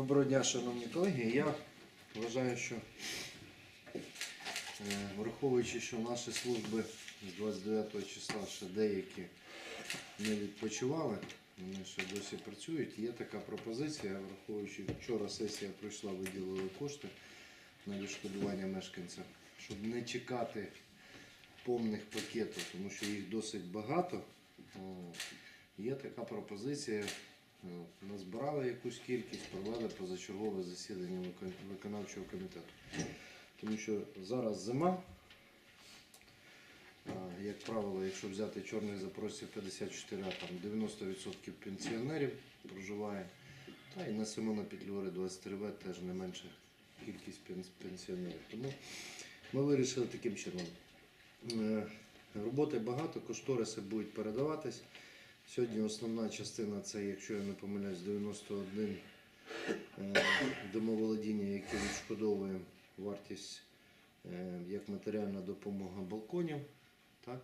Доброго дня, шановні колеги. Я вважаю, що е, враховуючи, що наші служби з 29 числа ще деякі не відпочивали, вони ще досі працюють. Є така пропозиція, враховуючи, вчора сесія пройшла, виділили кошти на відшкодування мешканцям, щоб не чекати повних пакетів, тому що їх досить багато. Є така пропозиція. Е, Назбирали якусь кількість, провели позачергове засідання виконавчого комітету. Тому що зараз зима. Як правило, якщо взяти чорних запросів 54, а там 90% пенсіонерів проживає. Та і на Симона Петлюри 23 В теж не менша кількість пенсіонерів. Тому ми вирішили таким чином. Е, Роботи багато, кошториси будуть передаватись. Сьогодні основна частина це, якщо я не помиляюсь, 91 е, домоволодіння, яке відшкодовує вартість е, як матеріальна допомога балконів. Так?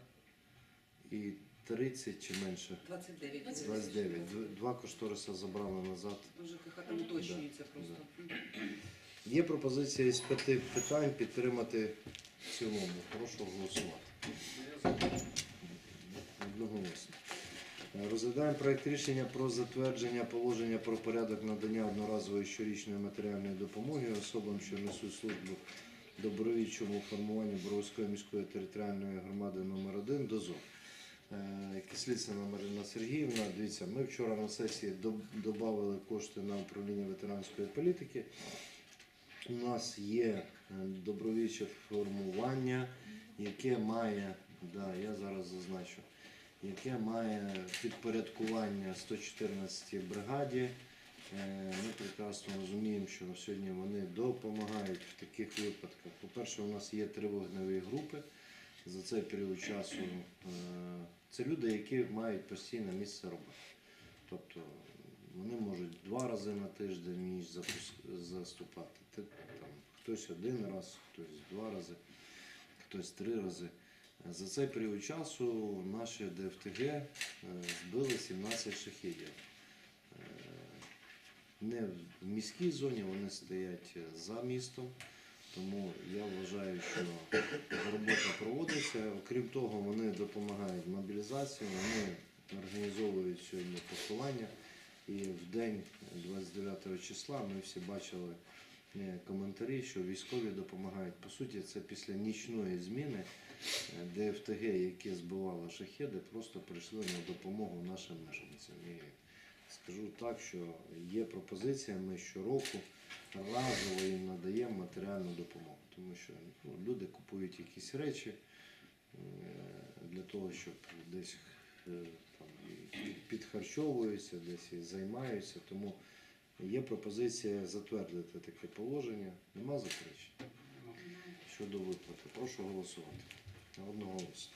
І 30 чи менше. 29. 29. Два кошториси забрали назад. ЖКХ там уточнюється просто. Є пропозиція із п'яти питань підтримати в цілому. Прошу голосувати. Одноголосно. Розглядаємо проект рішення про затвердження положення про порядок надання одноразової щорічної матеріальної допомоги особам, що несуть службу добровільчому формуванні Боровської міської територіальної громади номер 1 ДОЗО. Кислицина Марина Сергіївна, дивіться, ми вчора на сесії додали кошти на управління ветеранської політики. У нас є е, добровільче формування, яке має, да, я зараз зазначу, яке має підпорядкування 114-й бригаді. Е, Ми прекрасно розуміємо, що на сьогодні вони допомагають в таких випадках. По-перше, у нас є три вогневі групи. За цей період часу е, це люди, які мають постійне місце роботи. Тобто вони можуть два рази на тиждень запус- заступати. Хтось один раз, хтось два рази, хтось три рази. За цей період часу наші ДФТГ е, збили 17 шахідів. Е, Не в міській зоні, вони стоять за містом. Тому я вважаю, що робота проводиться. Окрім того, вони допомагають мобілізації, вони організовують сьогодні поховання. І в день 29 числа ми всі бачили е, коментарі, що військові допомагають. По суті, це після нічної зміни е, ДФТГ, які збивали шахеди, просто прийшли на допомогу нашим мешканцям. І скажу так, що є пропозиція, ми щороку разово їм надаємо матеріальну допомогу, тому що ну, люди купують якісь речі е, для того, щоб десь е, там, підхарчовуються, десь і займаються. Тому є пропозиція затвердити таке положення. Нема заперечень щодо виплати. Прошу голосувати. Одноголосно.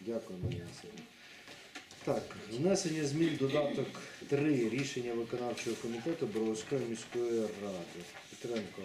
Дякую, Марія Васильівна. Так, внесення змін додаток 3 рішення виконавчого комітету Боровської міської ради. Петренко.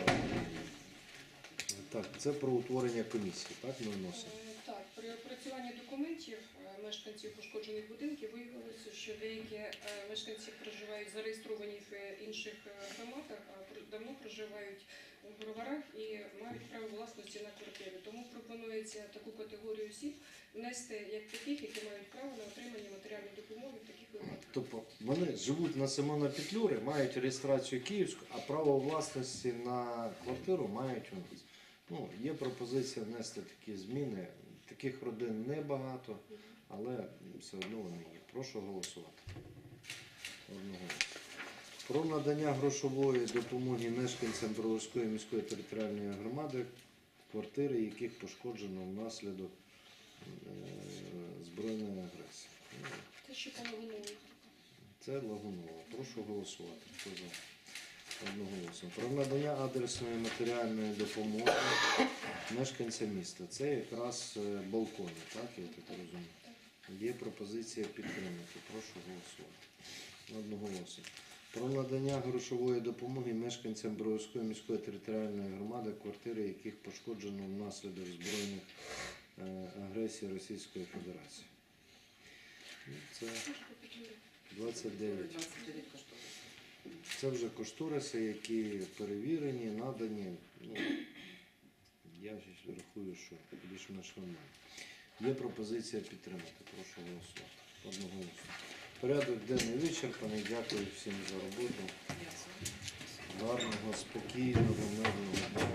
Так, це про утворення комісії, так ми вносимо. Е, Так, при опрацюванні документів е, мешканців пошкоджених будинків виявилося, що деякі е, мешканці проживають зареєстровані в інших е, громадах, а давно проживають у броварах і мають право власності на квартири. Тому пропонується таку категорію осіб внести як таких, які мають право на отримання матеріальної допомоги в таких випадках. Тобто вони живуть на Симона Петлюри, мають реєстрацію київську, а право власності на квартиру мають у нас. Ну, є пропозиція внести такі зміни. Таких родин небагато, але все одно вони є. Прошу голосувати. Одного. Про надання грошової допомоги мешканцям Броварської міської територіальної громади, квартири, яких пошкоджено внаслідок е, збройної агресії. Це половиною. це Лагунова. Прошу голосувати. Хто за? Одноголосно. Про надання адресної матеріальної допомоги мешканцям міста. Це якраз е, балкони, так, я так розумію. Є пропозиція підтримати. Прошу голосувати. Одноголосно. Про надання грошової допомоги мешканцям Бровської міської територіальної громади, квартири яких пошкоджено внаслідок збройних е, агресій Російської Федерації. Ну, Це 29. 29 коштує. Це вже кошториси, які перевірені, надані. Ну, я рахую, що більш-менш нормально. Є пропозиція підтримати. Прошу голосувати. Одноголосно. Порядок денний вичерпаний. Дякую всім за роботу. Гарного, спокійного, мирного дня.